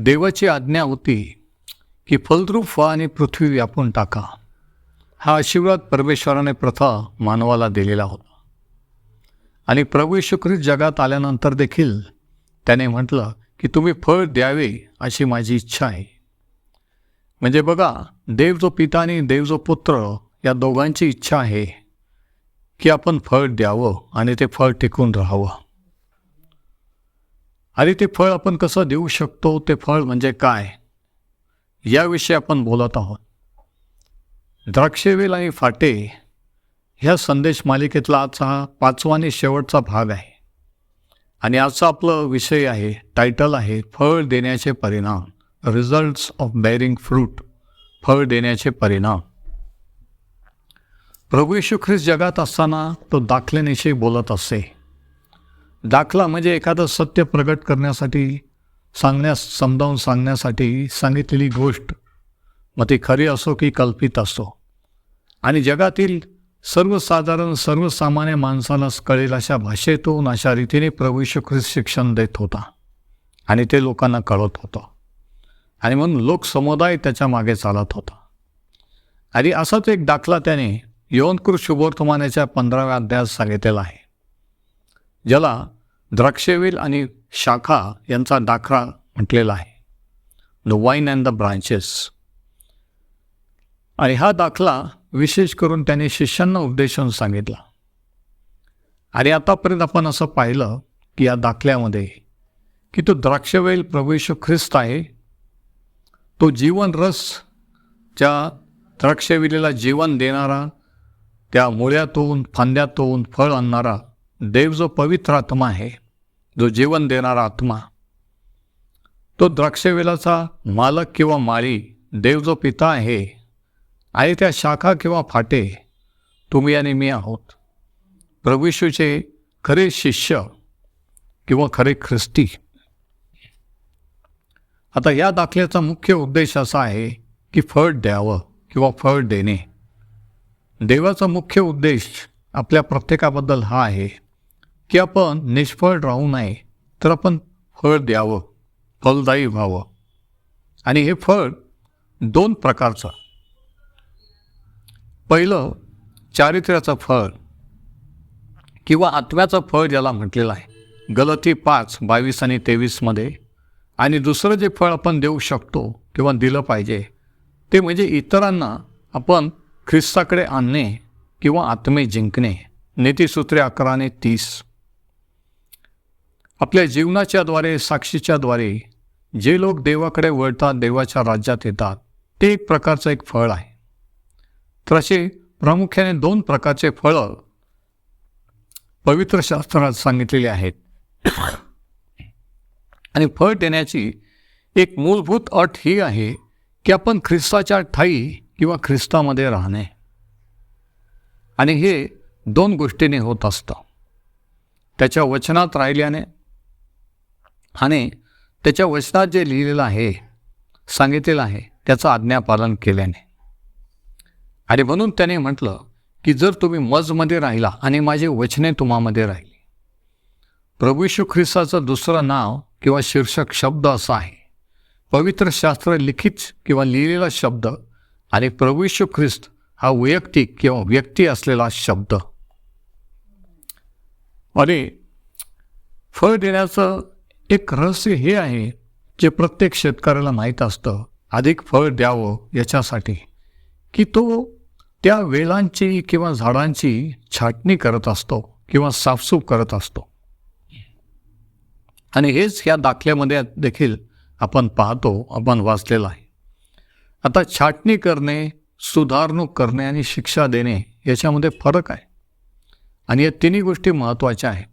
देवाची आज्ञा होती की फलद्रूप व्हा आणि पृथ्वी व्यापून टाका. हा आशीर्वाद परमेश्वराने प्रथा मानवाला दिलेला होता. आणि प्रभू येशू ख्रिस्त जगात आल्यानंतर देखील त्याने म्हटलं की तुम्ही फळ द्यावे अशी माझी इच्छा आहे. म्हणजे बघा देव जो पिता आणि देव जो पुत्र या दोघांची इच्छा आहे की आपण फळ द्यावं आणि ते फळ टिकून राहावं. आणि ते फळ आपण कसं देऊ शकतो ते फळ म्हणजे काय? याविषयी आपण बोलत आहोत. द्राक्षेवेल आणि फाटे ह्या संदेश मालिकेतला आजचा हा पाचवा आणि शेवटचा भाग आहे. आणि आजचा आपलं विषय आहे टायटल आहे फळ देण्याचे परिणाम. रिझल्ट्स ऑफ बेरिंग फ्रूट फळ देण्याचे परिणाम. प्रभू येशू ख्रिस्त जगात असताना तो दाखल्याविषयी बोलत असे. दाखला म्हणजे एखादं सत्य प्रगट करण्यासाठी सांगण्यास समजावून सांगण्यासाठी सांगितलेली गोष्ट. मग ती खरी असो की कल्पित असो. आणि जगातील सर्वसाधारण सर्वसामान्य माणसाला कळेल अशा भाषेतून अशा रीतीने प्रभू ख्रिस्त शिक्षण देत होता. आणि ते लोकांना कळत होतं. आणि म्हणून लोकसमुदाय त्याच्यामागे चालत होता. आणि असाच एक दाखला त्याने यवनकृत शुभवर्तमानाच्या पंधराव्या अध्यायात सांगितलेला आहे. ज्याला द्राक्षेवेल आणि शाखा यांचा दाखला म्हटलेला आहे. The vine and the branches आणि हा दाखला विशेष करून त्याने शिष्यांना उपदेशून सांगितला. आणि आतापर्यंत आपण असं पाहिलं की या दाखल्यामध्ये की तो द्राक्षवेल प्रभू ख्रिस्त आहे. तो जीवन रस ज्या द्राक्षवेलीला जीवन देणारा त्या मुळ्यातून फांद्यातून फळ आणणारा देव जो पवित्र आत्मा आहे जो जीवन देणारा आत्मा तो द्राक्षवेलाचा मालक किंवा माळी देव जो पिता आहे आणि त्या शाखा किंवा फाटे तुम्ही आणि मी आहोत. प्रभूशूचे खरे शिष्य किंवा खरे ख्रिस्ती. आता या दाखल्याचा मुख्य उद्देश असा आहे की फळ द्यावं किंवा फळ देणे. देवाचा मुख्य उद्देश आपल्या प्रत्येकाबद्दल हा आहे की आपण निष्फळ राहू नये तर आपण फळ द्यावं फलदायी व्हावं. आणि हे फळ दोन प्रकारचं. पहिलं चारित्र्याचं फळ किंवा आत्म्याचं फळ ज्याला म्हटलेलं आहे. गलती पाच बावीस आणि तेवीसमध्ये आणि दुसरं जे फळ आपण देऊ शकतो किंवा दिलं पाहिजे ते म्हणजे इतरांना आपण ख्रिस्ताकडे आणणे किंवा आत्मे जिंकणे. नीतीसूत्रे अकरा आणि तीस. आपल्या जीवनाच्याद्वारे साक्षीच्याद्वारे जे लोक देवाकडे वळतात देवाच्या राज्यात येतात ते एक प्रकारचं एक फळ आहे. तर असे प्रामुख्याने दोन प्रकारचे फळं पवित्र शास्त्रात सांगितलेले आहेत. आणि फळ देण्याची एक मूलभूत अट ही आहे की आपण ख्रिस्ताच्या ठाई किंवा ख्रिस्तामध्ये राहणे. आणि हे दोन गोष्टीने होत असतं. त्याच्या वचनात राहिल्याने आणि त्याच्या वचनात जे लिहिलेलं आहे सांगितलेलं आहे त्याचं आज्ञापालन केल्याने. आणि म्हणून त्याने म्हटलं की जर तुम्ही मजमध्ये राहिला आणि माझे वचने तुम्हामध्ये राहिली प्रभू ख्रिस्ताचं दुसरं नाव किंवा शीर्षक शब्द असा आहे. पवित्र शास्त्र लिखित किंवा लिहिलेला शब्द आणि प्रभू ख्रिस्त हा वैयक्तिक किंवा व्यक्ती असलेला शब्द. आणि फळ देण्याचं एक रहस्य हे आहे जे प्रत्येक शेतकऱ्याला माहीत असतं. अधिक फळ द्यावं याच्यासाठी. की तो त्या वेलांची किंवा झाडांची छाटणी करत असतो किंवा साफसूफ करत असतो. आणि हेच या दाखल्यामध्ये देखील आपण पाहतो आपण वाचलेलं आहे. आता छाटणी करणे सुधारणूक करणे आणि शिक्षा देणे याच्यामध्ये फरक आहे. आणि या तिन्ही गोष्टी महत्त्वाच्या आहेत.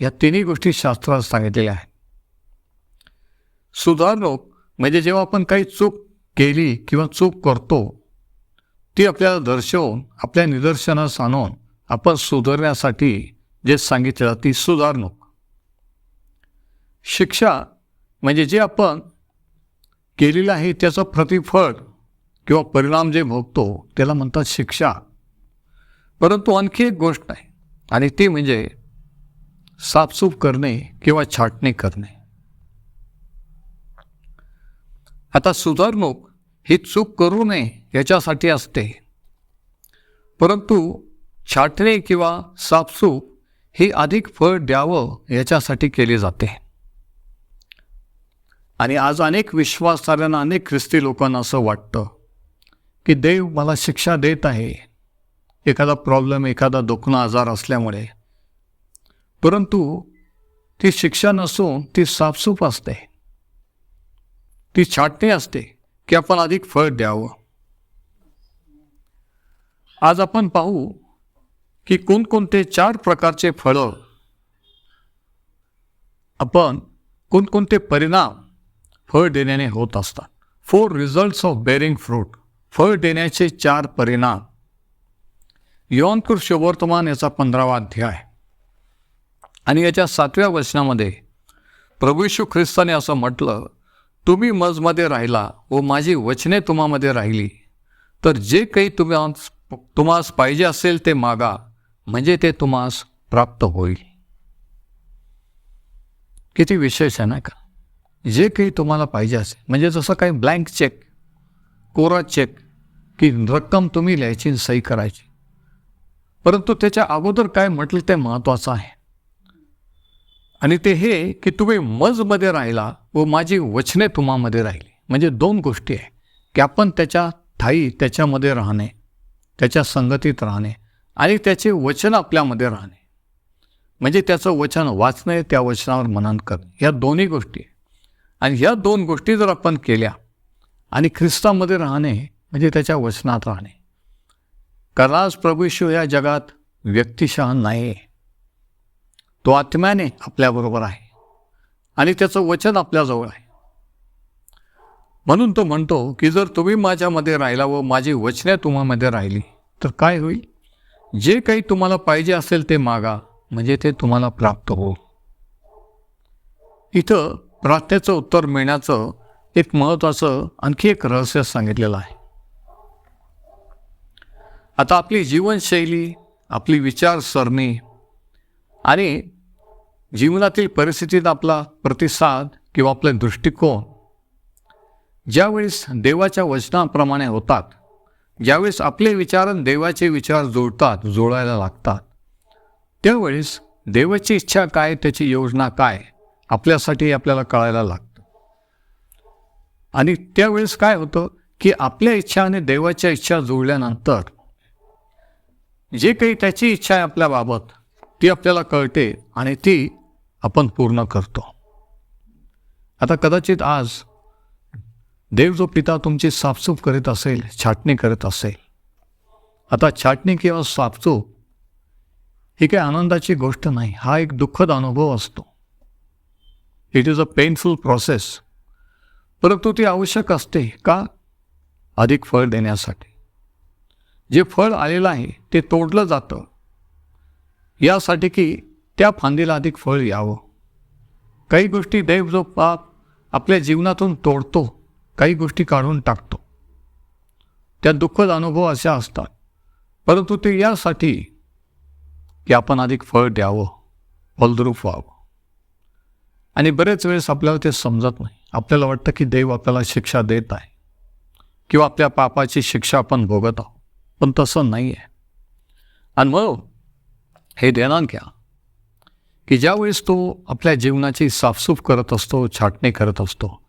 या तिन्ही गोष्टी शास्त्रात सांगितलेल्या आहेत. सुधारणूक म्हणजे जेव्हा आपण काही चूक केली किंवा चूक करतो ती आपल्याला दर्शवून आपल्या निदर्शनास आणून आपण सुधारण्यासाठी जे सांगितलं ती सुधारणूक शिक्षा म्हणजे जे आपण केलेलं आहे त्याचं प्रतिफळ किंवा परिणाम जे भोगतो त्याला म्हणतात शिक्षा. परंतु आणखी एक गोष्ट आहे आणि ती म्हणजे साफसूफ करणे किंवा छाटणी करणे. आता सुधारणूक ही चूक करू नये याच्यासाठी असते. परंतु छाटणे किंवा साफसूप ही अधिक फळ द्यावं याच्यासाठी केली जाते. आणि आज अनेक विश्वासाऱ्यांना अनेक ख्रिस्ती लोकांना असं वाटतं की देव मला शिक्षा देत आहे. एखादा प्रॉब्लेम एखादा दुखणं आजार असल्यामुळे. परंतु ती शिक्षा नसून ती साफसूफ असते. ती छाटणी असते की आपण अधिक फळ द्यावं. आज आपण पाहू की कोणकोणते चार प्रकारचे फळं आपण कोणकोणते परिणाम फळ देण्याने होत असतात. Four results of bearing fruit फळ देण्याचे चार परिणाम. यौनकृ वर्तमान याचा पंधरावा अध्याय. आणि याच्या सातव्या वचनामध्ये प्रभू यीशू ख्रिस्ताने असं म्हटलं तुम्ही मजमध्ये राहिला व माझी वचने तुम्हामध्ये राहिली तर जे काही तुम्हा तुम्हास पाहिजे असेल ते मागा म्हणजे ते तुम्हास प्राप्त होईल. किती विशेष आहे ना का? जे काही तुम्हाला पाहिजे असेल म्हणजे जसं काही ब्लँक चेक कोरा चेक की रक्कम तुम्ही लिहायची सही करायची. परंतु त्याच्या अगोदर काय म्हटलं ते महत्त्वाचं आहे. आणि ते हे की तुम्ही मजमध्ये राहिला व माझी वचने तुम्हामध्ये राहिली. म्हणजे दोन गोष्टी आहे. की आपण त्याच्या थाई त्याच्यामध्ये राहणे त्याच्या संगतीत राहणे आणि त्याचे वचन आपल्यामध्ये राहणे. म्हणजे त्याचं वचन वाचणे त्या वचनावर मनन करणे. ह्या दोन्ही गोष्टी आहे. आणि ह्या दोन गोष्टी जर आपण केल्या आणि ख्रिस्तामध्ये राहणे म्हणजे त्याच्या वचनात राहणे. कारण आज प्रभू या जगात व्यक्तिशः नाही तो आत्म्याने आपल्याबरोबर आहे. आणि त्याचं वचन आपल्याजवळ आहे. म्हणून तो म्हणतो की जर तुम्ही माझ्यामध्ये राहिला व माझी वचने तुम्हामध्ये राहिली तर काय होईल? जे काही तुम्हाला पाहिजे असेल ते मागा म्हणजे ते तुम्हाला प्राप्त हो इथं प्रार्थनेचं उत्तर मिळण्याचं एक महत्त्वाचं आणखी एक रहस्य सांगितलेलं आहे. आता आपली जीवनशैली आपली विचारसरणी आणि जीवनातील परिस्थितीत आपला प्रतिसाद किंवा आपले दृष्टिकोन ज्यावेळेस देवाच्या वचनाप्रमाणे होतात ज्यावेळेस आपले विचार आणि देवाचे विचार जुळतात जुळायला लागतात त्यावेळेस देवाची इच्छा काय त्याची योजना काय आपल्यासाठी आपल्याला कळायला लागतं. आणि त्यावेळेस काय होतं की आपल्या इच्छा आणि देवाच्या इच्छा जुळल्यानंतर जे काही त्याची इच्छा आहे आपल्याबाबत ती आपल्याला कळते आणि ती आपण पूर्ण करतो. आता कदाचित आज देव जो पिता तुमची साफसूफ करीत असेल छाटणी करत असेल आता छाटणी किंवा साफसूफ ही काही आनंदाची गोष्ट नाही हा एक दुःखद अनुभव असतो. It is a painful process परंतु ती आवश्यक असते का? अधिक फळ देण्यासाठी. जे फळ आलेलं आहे ते तोडलं जातं. यासाठी की त्या फांदीला अधिक फळ यावं. काही गोष्टी देव जो पाप आपल्या जीवनातून तोडतो काही गोष्टी काढून टाकतो. त्या दुःखद अनुभव अशा असतात. परंतु ते यासाठी की आपण अधिक फळ द्यावं फलद्रूप व्हावं. आणि बरेच वेळेस आपल्याला ते समजत नाही. आपल्याला वाटतं की देव आपल्याला शिक्षा देत आहे. किंवा आपल्या पापाची शिक्षा आपण भोगत आहोत. पण तसं नाही आहे आणि मग हे ध्यानात घ्या. की ज्यावेळेस तो आपल्या जीवनाची साफसूफ करत असतो छाटणी करत असतो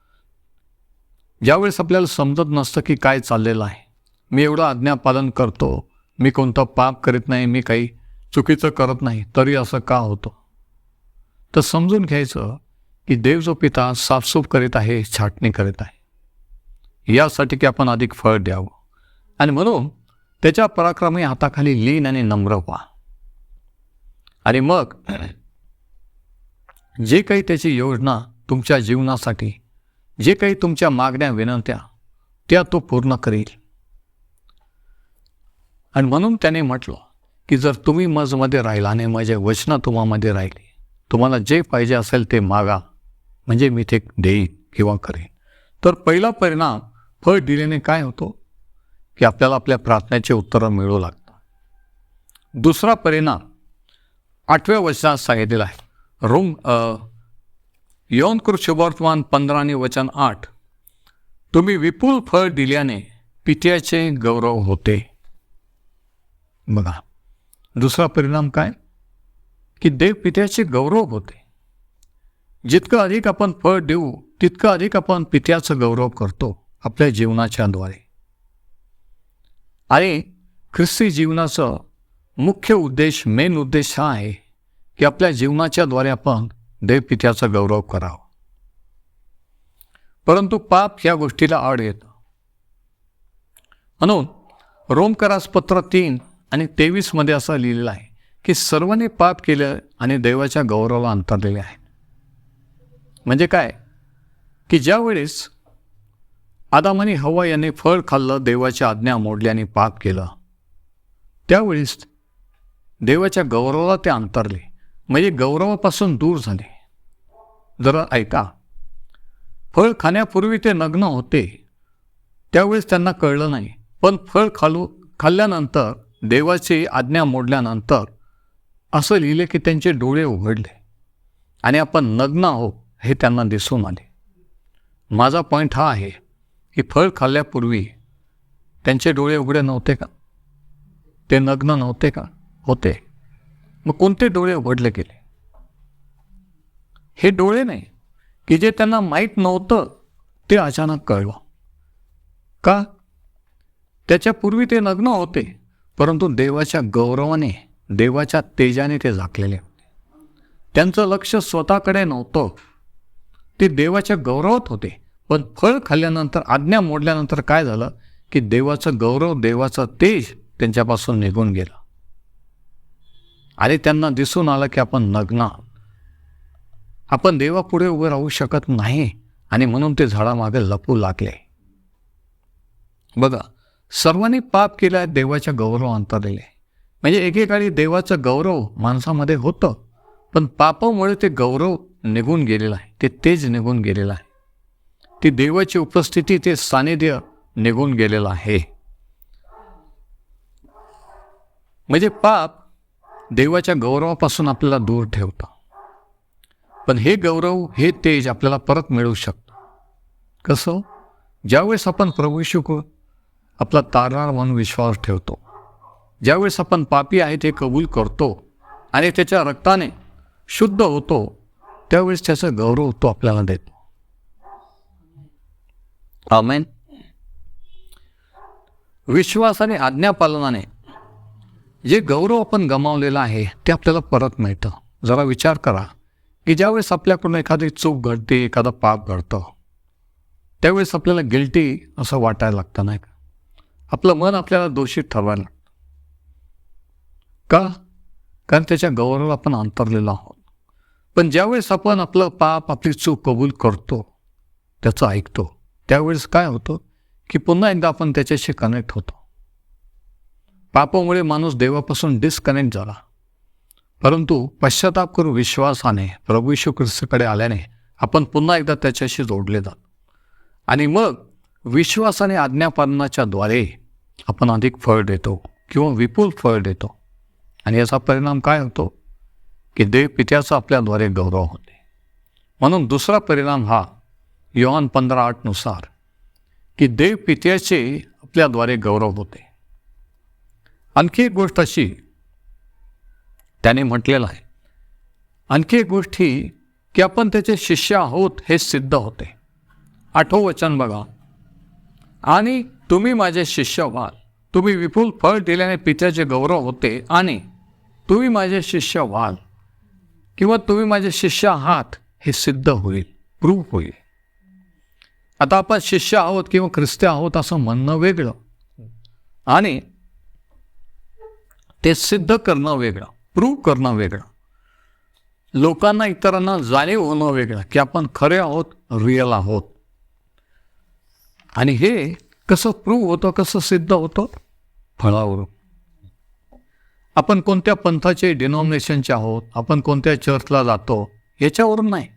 ज्यावेळेस आपल्याला समजत नसतं की काय चाललेलं आहे. मी एवढं आज्ञापालन करतो मी कोणतं पाप करीत नाही मी काही चुकीचं करत नाही तरी असं का होतं? तर समजून घ्यायचं की देव जो पिता साफसूफ करीत आहे छाटणी करीत आहे. यासाठी की आपण अधिक फळ द्यावं. आणि म्हणून त्याच्या पराक्रमी हाताखाली लीन आणि नम्र व्हा. आणि मग जे काही त्याची योजना तुमच्या जीवनासाठी जे काही तुमच्या मागण्या विनंत्या त्या तो पूर्ण करील. आणि म्हणून त्याने म्हटलं की जर तुम्ही मजमध्ये राहिला आणि माझे वचनं तुम्हामध्ये राहिली तुम्हाला जे पाहिजे असेल ते मागा म्हणजे मी ते देईन किंवा करेन. तर पहिला परिणाम फळ दिल्याने काय होतो? की आपल्याला आपल्या प्रार्थनेचे उत्तरं मिळू लागतात. दुसरा परिणाम आठव्या वचनात सांगितलेलं आहे. रोम यौन शुभार्थमान पंधरा आणि वचन आठ. तुम्ही विपुल फळ दिल्याने पित्याचे गौरव होते. बघा दुसरा परिणाम काय? की देव पित्याचे गौरव होते. जितकं अधिक आपण फळ देऊ तितकं अधिक आपण पित्याचं गौरव करतो आपल्या जीवनाच्याद्वारे आणि ख्रिस्ती जीवनाचं मुख्य उद्देश मेन उद्देश हा आहे की आपल्या जीवनाच्याद्वारे आपण देवपित्याचा गौरव करावा. परंतु पाप या गोष्टीला आड येतं. म्हणून रोमकरासपत्र तीन आणि तेवीसमध्ये असं लिहिलेलं आहे की सर्वांनी पाप केलं आणि देवाच्या गौरवाला अंतरलेले आहे. म्हणजे काय? की ज्यावेळेस आदामानी हवा यांनी फळ खाल्लं देवाच्या आज्ञा मोडल्याने पाप केलं त्यावेळेस देवाच्या गौरवाला ते अंतरले. म्हणजे गौरवापासून दूर झाले. जरा ऐका. फळ खाण्यापूर्वी ते नग्न होते. त्यावेळेस त्यांना कळलं नाही. पण फळ खालू खाल्ल्यानंतर देवाची आज्ञा मोडल्यानंतर असं लिहिले की त्यांचे डोळे उघडले. आणि आपण नग्न आहोत हे त्यांना दिसून आले. माझा पॉईंट हा आहे की फळ खाल्ल्यापूर्वी त्यांचे डोळे उघडे नव्हते का? ते नग्न नव्हते का? होते. मग कोणते डोळे उघडले गेले? हे डोळे नाही की जे त्यांना माहीत नव्हतं ते अचानक कळलं. का? त्याच्यापूर्वी ते नग्न होते परंतु देवाच्या गौरवाने देवाच्या तेजाने ते झाकलेले होते. त्यांचं लक्ष स्वतःकडे नव्हतं. ते देवाच्या गौरवात होते पण फळ खाल्ल्यानंतर आज्ञा मोडल्यानंतर काय झालं की देवाचं गौरव देवाचं तेज त्यांच्यापासून निघून गेलं. आणि त्यांना दिसून आलं की आपण नग्न आपण देवापुढे उभे राहू शकत नाही आणि म्हणून ते झाडामागे लपू लागले. बघा सर्वांनी पाप केला देवाच्या गौरव अंतरलेले. म्हणजे एकेकाळी देवाचं गौरव माणसामध्ये होतं पण पापामुळे ते गौरव निघून गेलेलं आहे ते तेज निघून गेलेलं आहे. ती देवाची उपस्थिती ते सानिध्य निघून गेलेलं आहे. म्हणजे पाप देवाच्या गौरवापासून आपल्याला दूर ठेवतं. पण हे गौरव हे तेज आपल्याला परत मिळू शकतं. कसं? ज्यावेळेस आपण प्रभू शिकू आपला तारणार म्हणून विश्वास ठेवतो. ज्यावेळेस आपण पापी आहे ते कबूल करतो आणि त्याच्या रक्ताने शुद्ध होतो त्यावेळेस त्याचा गौरव तो आपल्याला देतो. आमेन. विश्वास आणि आज्ञापालनाने जे गौरव आपण गमावलेलं आहे ते आपल्याला परत मिळतं. जरा विचार करा की ज्यावेळेस आपल्याकडून एखादी चूक घडते एखादं पाप घडतं त्यावेळेस आपल्याला गिल्टी असं वाटायला लागतं नाही का? आपलं मन आपल्याला दोषी ठरवायला लागतं. का? कारण त्याच्या गौरवाला आपण अंतरलेलो आहोत. पण ज्यावेळेस आपण आपलं पाप आपली चूक कबूल करतो त्याचं ऐकतो त्यावेळेस काय होतं? की पुन्हा एकदा आपण त्याच्याशी कनेक्ट होतो. पापामुळे माणूस देवापासून डिस्कनेक्ट झाला. परंतु पश्चाताप करून विश्वासाने प्रभू यशू ख्रिस्ताकडे आल्याने आपण पुन्हा एकदा त्याच्याशी जोडले जात. आणि मग विश्वासाने आज्ञापालनाच्या द्वारे आपण अधिक फळ देतो किंवा विपुल फळ देतो. आणि याचा परिणाम काय होतो? की देव पित्याचा आपल्याद्वारे गौरव होते. म्हणून दुसरा परिणाम हा योहान पंधरा आठनुसार की देव पित्याचे आपल्याद्वारे गौरव होते. आणखी एक गोष्ट अशी त्याने म्हटलेलं आहे आणखी एक गोष्ट ही की आपण त्याचे शिष्य आहोत हे सिद्ध होते. आठवं वचन बघा. आणि तुम्ही माझे शिष्य व्हाल. तुम्ही विपुल फळ दिल्याने पित्याचे गौरव होते. आणि तुम्ही माझे शिष्य व्हाल. किंवा तुम्ही माझे शिष्य आहात हे सिद्ध होईल प्रूफ होईल. आता आपण शिष्य आहोत किंवा ख्रिस्ती आहोत असं म्हणणं वेगळं. आणि ते सिद्ध करणं वेगळं प्रूव्ह करणं वेगळं. लोकांना इतरांना जाणीव होणं वेगळं की आपण खरे आहोत रिअल आहोत. आणि हे कसं प्रूव्ह होतं कसं सिद्ध होतं? फळावरून. आपण कोणत्या पंथाचे डिनॉमिनेशनचे आहोत? आपण कोणत्या चर्चला जातो? याच्यावरून नाही.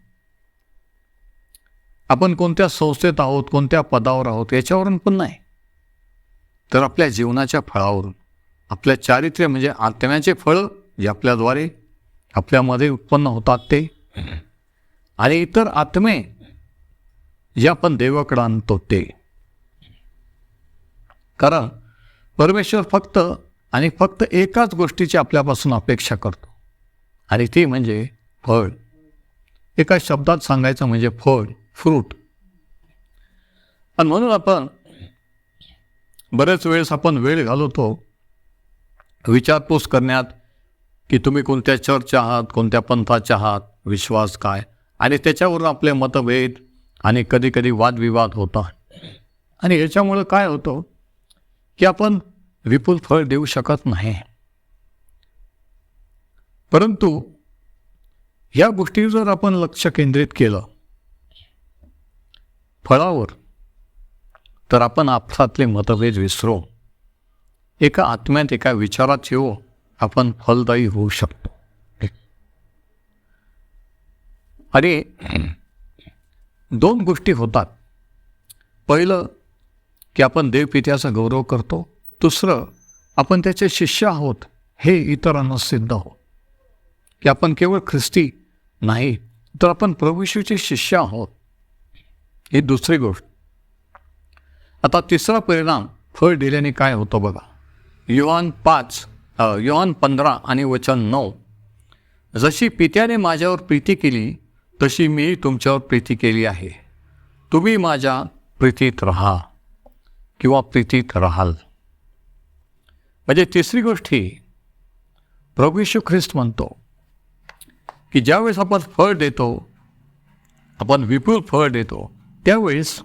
आपण कोणत्या संस्थेत आहोत कोणत्या पदावर आहोत? याच्यावरून पण नाही. तर आपल्या जीवनाच्या फळावरून. आपल्या चारित्र्य म्हणजे आत्म्याचे फळ जे आपल्याद्वारे आपल्यामध्ये उत्पन्न होतात ते. आणि इतर आत्मे जे आपण देवाकडे आणतो ते. कारण परमेश्वर फक्त आणि फक्त एकाच गोष्टीची आपल्यापासून अपेक्षा करतो. आणि ती म्हणजे फळ. एका शब्दात सांगायचं म्हणजे फळ फ्रूट. आणि म्हणून आपण बरेच वेळेस आपण वेळ घालवतो. विचारपूस करण्यात की तुम्ही कोणत्या चर्च आहात कोणत्या पंथाचे आहात विश्वास काय? आणि त्याच्यावरून आपले मतभेद आणि कधीकधी वादविवाद होतात आणि याच्यामुळं काय होतं की आपण विपुल फळ देऊ शकत नाही. परंतु या गोष्टीवर जर आपण लक्ष केंद्रित केलं फळावर तर आपण आपसातले मतभेद विसरू. एका आत्म्यात एका विचारात येऊ आपण फलदायी होऊ शकतो. अरे दोन गोष्टी होतात. पहिलं की आपण देवपित्याचा गौरव करतो. दुसरं आपण त्याचे शिष्य आहोत. हे इतरांना सिद्ध हो. की आपण केवळ ख्रिस्ती नाही तर आपण प्रभूशीचे शिष्य आहोत. ही दुसरी गोष्ट. आता तिसरा परिणाम फळ दिल्याने काय होतं बघा. युवान पाच युवान पंधरा आणि वचन नऊ. जशी पित्याने माझ्यावर प्रीती केली तशी मी तुमच्यावर प्रीती केली आहे. तुम्ही माझ्या प्रीतीत राहा किंवा प्रीतीत राहाल. म्हणजे तिसरी गोष्ट ही प्रभू ख्रिस्त म्हणतो की ज्यावेळेस आपण फळ देतो आपण विपुल फळ देतो त्यावेळेस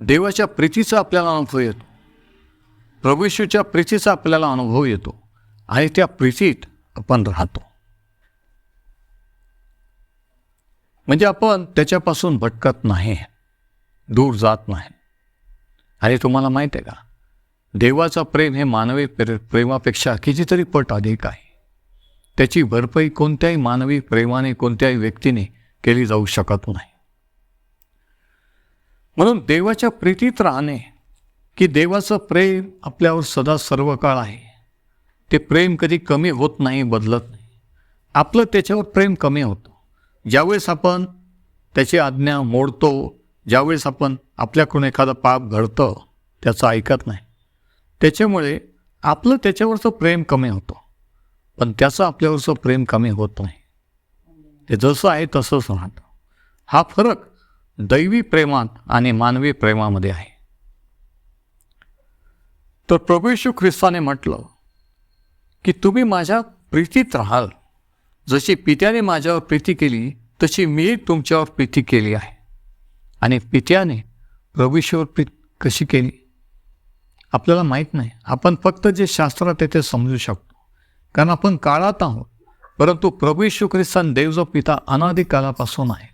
देवाच्या प्रीतीचा आपल्याला अनुभव येतो. प्रभूशूच्या प्रीतीचा आपल्याला अनुभव येतो आणि त्या प्रीतीत आपण राहतो. म्हणजे आपण त्याच्यापासून भटकत नाही दूर जात नाही. आणि तुम्हाला माहीत आहे का? देवाचं प्रेम हे मानवी प्रे प्रेमापेक्षा कितीतरी पट अधिक आहे. त्याची भरपाई कोणत्याही मानवी प्रेमाने कोणत्याही व्यक्तीने केली जाऊ शकत नाही. म्हणून देवाच्या प्रीतीत राहणे की देवाचं प्रेम आपल्यावर सदा सर्व काळ आहे. ते प्रेम कधी कमी होत नाही बदलत नाही. आपलं त्याच्यावर प्रेम कमी होतं. ज्यावेळेस आपण त्याची आज्ञा मोडतो ज्यावेळेस आपण आपल्याकडून एखादं पाप घडतं त्याचं ऐकत नाही. त्याच्यामुळे आपलं त्याच्यावरचं प्रेम कमी होतं. पण त्याचं आपल्यावरचं प्रेम कमी होत नाही. ते जसं आहे तसंच राहतं. हा फरक दैवी प्रेमात आणि मानवी प्रेमामध्ये आहे. तर प्रभू येशू ख्रिस्ताने म्हटलं की तुम्ही माझ्या प्रीतीत राहाल. जशी पित्याने माझ्यावर प्रीती केली तशी मी तुमच्यावर प्रीती केली आहे. आणि पित्याने प्रभूशीवर प्रीत कशी केली? आपल्याला माहीत नाही. आपण फक्त जे शास्त्रात आहे ते समजू शकतो. कारण आपण काळात आहोत. परंतु प्रभू येशू ख्रिस्तान देव जो पिता अनादी कालापासून आहे.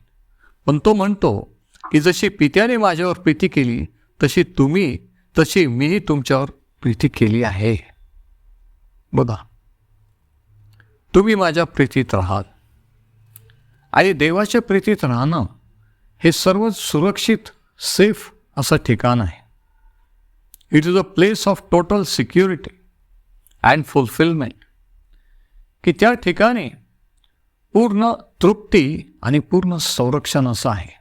पण तो म्हणतो की जशी पित्याने माझ्यावर प्रीती केली तशी तुम्ही तशी मीही तुमच्यावर प्रीती केली आहे. बघा तुम्ही माझ्या प्रीतीत राहाल. आणि देवाच्या प्रीतीत राहणं हे सर्व सुरक्षित सेफ असं ठिकाण आहे. It is a place of total security and fulfilment की त्या ठिकाणी पूर्ण तृप्ती आणि पूर्ण संरक्षण असं आहे.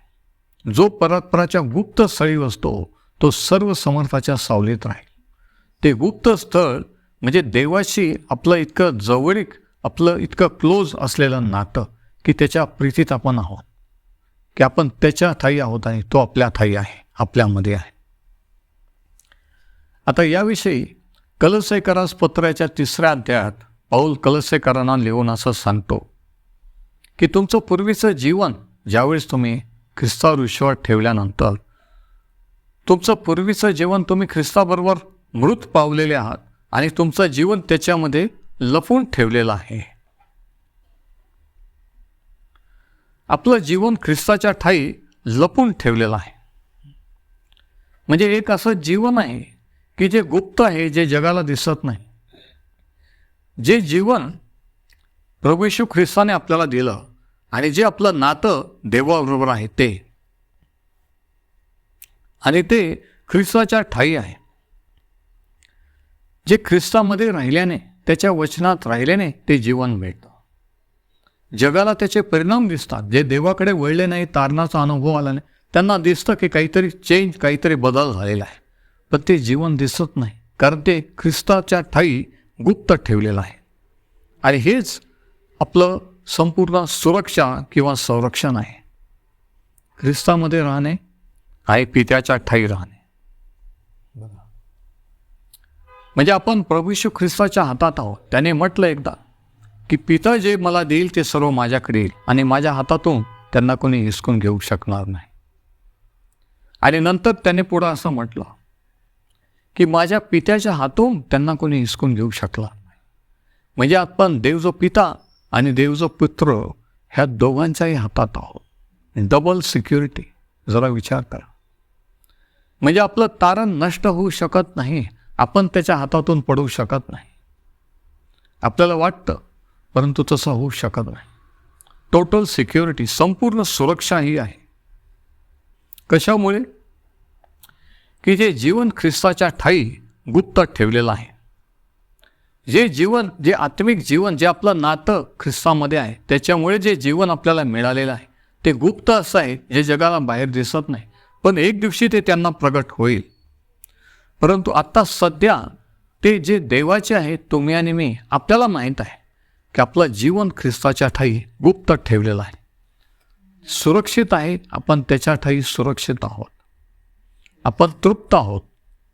जो परस्पराच्या गुप्त स्थळी असतो तो सर्व समर्थाच्या सावलीत राहील. ते गुप्त स्थळ म्हणजे देवाशी आपलं इतकं जवळीक आपलं इतकं क्लोज असलेलं नातं की त्याच्या प्रीतीत आपण आहोत. की आपण त्याच्या थाई आहोत आणि तो आपल्या थाई आहे आपल्यामध्ये आहे. आता याविषयी कलसेकरास पत्राच्या तिसऱ्या अध्यायात पाऊल कलसेकरांना लिहून असं सांगतो की तुमचं पूर्वीचं जीवन ज्यावेळेस तुम्ही ख्रिस्तावर विश्वास ठेवल्यानंतर तुमचं पूर्वीचं जीवन तुम्ही ख्रिस्ताबरोबर मृत पावलेले आहात आणि तुमचं जीवन त्याच्यामध्ये लपून ठेवलेलं आहे. आपलं जीवन ख्रिस्ताच्या ठाई लपून ठेवलेलं आहे. म्हणजे एक असं जीवन आहे की जे गुप्त आहे जे जगाला दिसत नाही. जे जीवन प्रभू येशू ख्रिस्ताने आपल्याला दिलं आणि जे आपलं नातं देवाबरोबर आहे ते. आणि ते ख्रिस्ताच्या ठाई आहे. जे ख्रिस्तामध्ये राहिल्याने त्याच्या वचनात राहिल्याने ते जीवन मिळतं. जगाला त्याचे परिणाम दिसतात. जे देवाकडे वळले नाही तारणाचा अनुभव आला नाही त्यांना दिसतं की काहीतरी चेंज काहीतरी बदल झालेला आहे. पण ते जीवन दिसत नाही कारण ते ख्रिस्ताच्या ठाई गुप्त ठेवलेलं आहे. आणि हेच आपलं संपूर्ण सुरक्षा किंवा संरक्षण आहे. ख्रिस्तामध्ये राहणे आहे पित्याच्या ठाई राहणे. म्हणजे आपण प्रभूशू ख्रिस्ताच्या हातात आहोत. त्याने म्हटलं एकदा की पिता जे मला देईल ते सर्व माझ्याकडे येईल आणि माझ्या हातातून त्यांना कोणी हिसकून घेऊ शकणार नाही. आणि नंतर त्याने पुढं असं म्हटलं की माझ्या पित्याच्या हातून त्यांना कोणी हिसकून घेऊ शकला नाही. म्हणजे आपण देव जो पिता आणि देव जो पुत्र ह्या दोघांच्याही हातात आहोत. डबल सिक्युरिटी जरा विचार करा. म्हणजे आपलं तारण नष्ट होऊ शकत नाही आपण त्याच्या हातातून पडू शकत नाही. आपल्याला वाटतं परंतु तसं होऊ शकत नाही. टोटल सिक्युरिटी संपूर्ण सुरक्षा ही आहे. कशामुळे? की जे जीवन ख्रिस्ताच्या ठाई गुप्त ठेवलेलं आहे. जे जीवन जे आत्मिक जीवन जे आपलं नातं ख्रिस्तामध्ये आहे त्याच्यामुळे जे जीवन आपल्याला मिळालेलं आहे ते गुप्त असं आहे जे जगाला बाहेर दिसत नाही. पण एक दिवशी ते त्यांना प्रगट होईल. परंतु आत्ता सध्या ते जे देवाचे आहे तुम्ही आणि मी आपल्याला माहीत आहे की आपलं जीवन ख्रिस्ताच्या ठाई गुप्त ठेवलेलं आहे. सुरक्षित आहे आपण त्याच्या ठाई सुरक्षित आहोत. आपण तृप्त आहोत.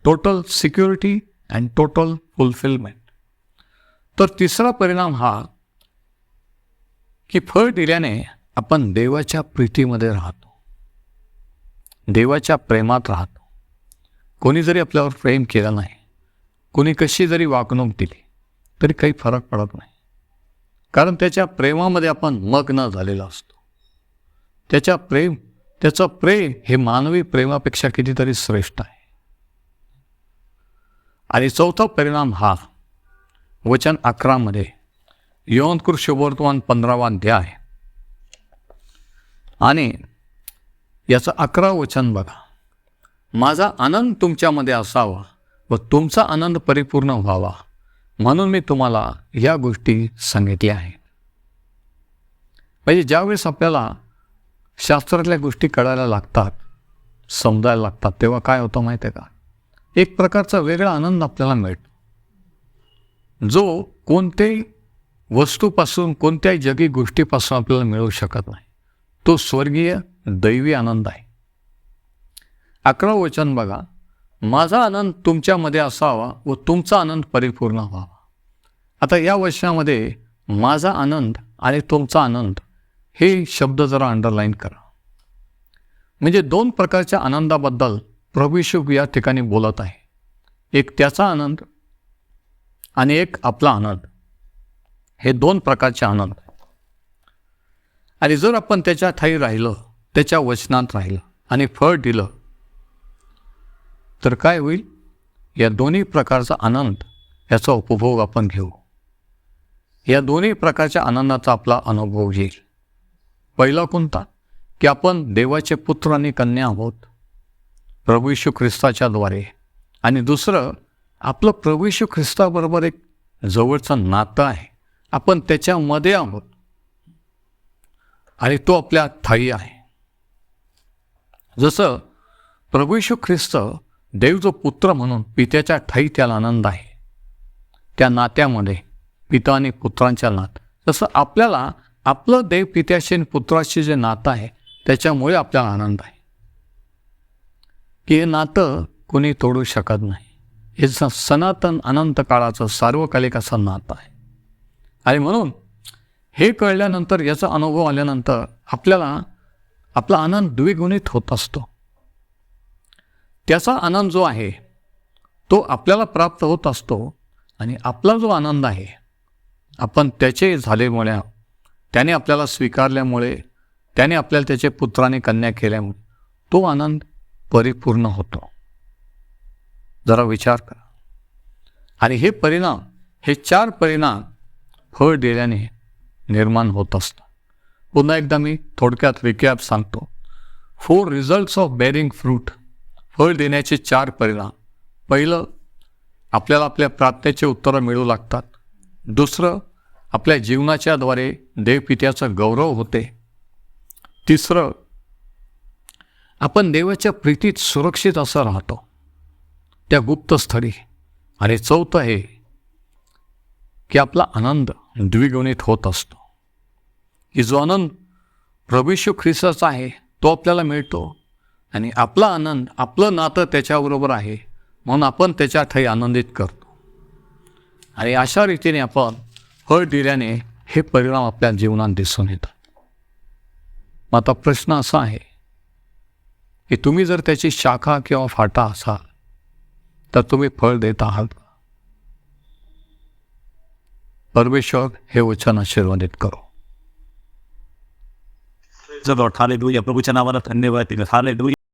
Total security and total fulfilment तर तिसरा परिणाम हा की फळ दिल्याने आपण देवाच्या प्रीतीमध्ये राहतो. देवाच्या प्रेमात राहतो. कोणी जरी आपल्यावर प्रेम केलं नाही कोणी कशी जरी वागणूक दिली तरी काही फरक पडत नाही. कारण त्याच्या प्रेमामध्ये आपण मग्न झालेला असतो. त्याच्या प्रेम त्याचं प्रेम हे मानवी प्रेमापेक्षा कितीतरी श्रेष्ठ आहे. आणि चौथा परिणाम हा वचन अकरामध्ये यवनकृर शुभवर्तमान पंधरावा अध्याय. आणि याचं अकरा वचन बघा. माझा आनंद तुमच्यामध्ये असावा व तुमचा आनंद परिपूर्ण व्हावा म्हणून मी तुम्हाला या गोष्टी सांगितल्या आहेत म्हणजे ज्यावेळेस आपल्याला शास्त्रातल्या गोष्टी कळायला लागतात समजायला लागतात तेव्हा काय होतं माहिती आहे का? एक प्रकारचा वेगळा आनंद आपल्याला मिळतो. जो कोणत्याही वस्तूपासून कोणत्याही जगी गोष्टीपासून आपल्याला मिळू शकत नाही. तो स्वर्गीय दैवी आनंद आहे. अकरा वचन बघा. माझा आनंद तुमच्यामध्ये असावा व तुमचा आनंद परिपूर्ण व्हावा. आता या वचनामध्ये माझा आनंद आणि तुमचा आनंद हे शब्द जरा अंडरलाईन करा. म्हणजे दोन प्रकारच्या आनंदाबद्दल प्रभूशुक या ठिकाणी बोलत आहे. एक त्याचा आनंद आणि एक आपला आनंद. हे दोन प्रकारचे आनंद. आणि जर आपण त्याच्या ठाई राहिलं त्याच्या वचनात राहिलं आणि फळ दिलं तर काय होईल? या दोन्ही प्रकारचा आनंद याचा उपभोग आपण घेऊ. या दोन्ही प्रकारच्या आनंदाचा आपला अनुभव येईल. पहिला कोणता? की आपण देवाचे पुत्र आणि कन्या आहोत प्रभू यशू ख्रिस्ताच्याद्वारे आणि दुसरं आपलं प्रभू यशू ख्रिस्ताबरोबर एक जवळचं नातं आहे. आपण त्याच्यामध्ये आहोत. आणि तो आपल्या ठाई आहे. जसं प्रभू यशू ख्रिस्त देव जो पुत्र म्हणून पित्याच्या ठाई त्याला आनंद आहे. त्या नात्यामध्ये पिता आणि पुत्रांच्या नात. तसं आपल्याला आपलं देव पित्याशी आणि पुत्राशी जे नातं आहे त्याच्यामुळे आपल्याला आनंद आहे. की हे नातं कोणी तोडू शकत नाही. हे सनातन अनंत काळाचं सार्वकालिक असं नातं आहे. आणि म्हणून हे कळल्यानंतर याचा अनुभव आल्यानंतर आपल्याला आपला आनंद द्विगुणित होत असतो. त्याचा आनंद जो आहे तो आपल्याला प्राप्त होत असतो आणि आपला जो आनंद आहे आपण त्याचे झाल्यामुळे त्याने आपल्याला स्वीकारल्यामुळे त्याने आपल्याला त्याचे पुत्राने कन्या केल्यामुळे तो आनंद परिपूर्ण होतो. जरा विचार करा. आणि हे परिणाम हे चार परिणाम फळ दिल्याने निर्माण होत असतात. पुन्हा एकदा मी थोडक्यात रिकॅप सांगतो. Four results of bearing fruit फळ देण्याचे चार परिणाम. पहिलं आपल्याला आपल्या प्रार्थनेचे उत्तरं मिळू लागतात. दुसरं आपल्या जीवनाच्याद्वारे देवपित्याचा गौरव होते. तिसरं आपण देवाच्या प्रीतीत सुरक्षित असं राहतो. त्या गुप्तस्थळी आणि चौथं आहे की आपला आनंद द्विगुणित होत असतो. की जो आनंद प्रभेशू ख्रिस्ताचा आहे तो आपल्याला मिळतो. आणि आपला आनंद आपलं नातं त्याच्याबरोबर आहे. म्हणून आपण त्याच्या ठाई आनंदित करतो. आणि अशा रीतीने आपण फळ दिल्याने हे परिणाम आपल्या जीवनात दिसून येतात. मग आता प्रश्न असा आहे की तुम्ही जर त्याची शाखा किंवा फाटा असाल तर तुम्ही फळ देत आहात का? परमेश्वर हे वचन आशीर्वादित करो. जर हालेलुया प्रभूच्या नावाला धन्यवाद दिलं. हालेलुया